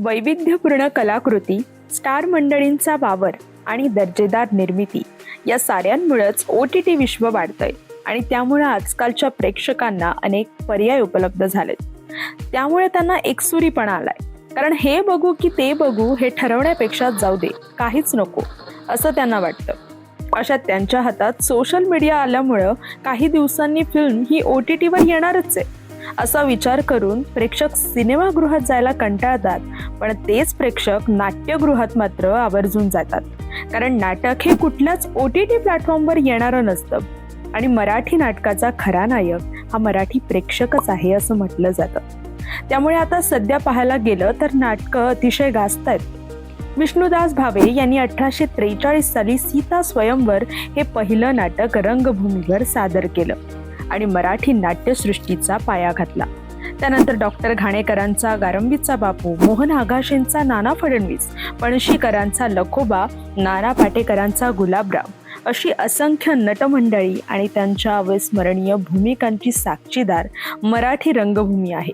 वैविध्यपूर्ण कलाकृती स्टार मंडळींचा वावर आणि दर्जेदार निर्मिती या साऱ्यांमुळेच ओ टी टी विश्व वाढतंय आणि त्यामुळे आजकालच्या प्रेक्षकांना अनेक पर्याय उपलब्ध झालेत. त्यामुळे त्यांना एकसुरीपणा आलाय. कारण हे बघू की ते बघू हे ठरवण्यापेक्षा जाऊ दे काहीच नको असं त्यांना वाटतं. अशा त्यांच्या हातात सोशल मीडिया आल्यामुळं काही दिवसांनी फिल्म ही ओ टी टीवर येणारच आहे. असा विचार करून प्रेक्षक सिनेमागृहात जायला कंटाळतात पण तेच प्रेक्षक नाट्यगृहात मात्र आवर्जून जातात. कारण नाटक हे कुठल्याच ओ टी टी प्लॅटफॉर्मवर येणारं नसतं. आणि मराठी नाटकाचा खरा नायक हा मराठी प्रेक्षकच आहे असं म्हटलं जातं. त्यामुळे आता सध्या पाहायला गेलं तर नाटकं अतिशय गाजत आहेत विष्णुदास भावे यांनी अठराशे त्रेचाळीस साली सीता स्वयंवर हे पहिलं नाटक रंगभूमीवर सादर केलं. आणि मराठी नाट्यसृष्टीचा पाया घातला. त्यानंतर डॉक्टर घाणेकरांचा गारंबीचा बापू मोहन आगाशेंचा नाना फडणवीस पणशीकरांचा लखोबा नाना पाटेकरांचा गुलाबराव अशी असंख्य नटमंडळी आणि त्यांच्या अविस्मरणीय भूमिकांची साक्षीदार मराठी रंगभूमी आहे.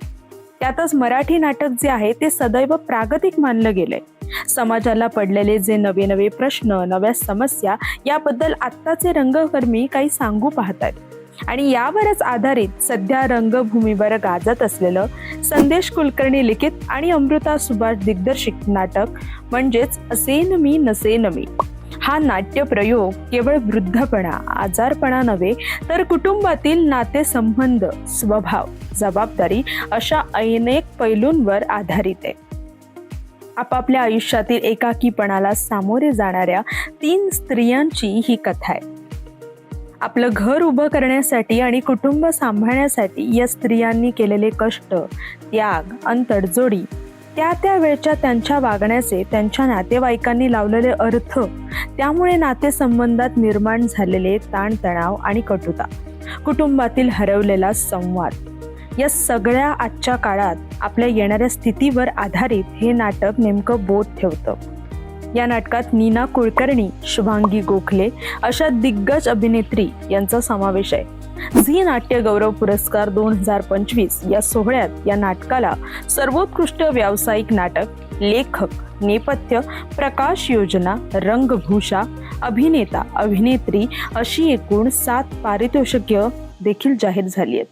त्यातच मराठी नाटक जे आहे ते सदैव प्रागतिक मानलं गेलंय. समाजाला पडलेले जे नवे नवे प्रश्न नव्या समस्या याबद्दल आत्ताचे रंगकर्मी काही सांगू पाहतात आणि यावरच आधारित सध्या रंगभूमीवर गाजत असलेलं संदेश कुलकर्णी लिखित आणि अमृता सुभाष दिग्दर्शित नाटक म्हणजेच असेन मी नसेन मी. हा नाट्य प्रयोग केवळ वृद्धपणा आजारपणा नव्हे तर कुटुंबातील नातेसंबंध स्वभाव जबाबदारी अशा अनेक पैलूंवर आधारित आहे. आपापल्या आयुष्यातील एकाकीपणाला सामोरे जाणाऱ्या तीन स्त्रियांची ही कथा आहे. आपलं घर उभं करण्यासाठी आणि कुटुंब सांभाळण्यासाठी या स्त्रियांनी केलेले कष्ट त्याग अंतडजोडी त्या त्या वेळच्या त्यांच्या वागण्याचे त्यांच्या नातेवाईकांनी लावलेले अर्थ त्यामुळे नातेसंबंधात निर्माण झालेले ताणतणाव आणि कटुता कुटुंबातील हरवलेला संवाद. या सगळ्या आजच्या काळात आपल्या येणाऱ्या स्थितीवर आधारित हे नाटक नेमकं बोध ठेवतं. या नाटकात नीना कुलकर्णी शुभांगी गोखले अशा दिग्गज अभिनेत्री यांचा समावेश आहे. झी नाट्य गौरव पुरस्कार दोन हजार पंचवीस या सोहळ्यात या नाटकाला सर्वोत्कृष्ट व्यावसायिक नाटक लेखक नेपथ्य प्रकाश योजना रंगभूषा अभिनेता अभिनेत्री अशी एकूण सात पारितोषिक देखील जाहीर झाली आहेत.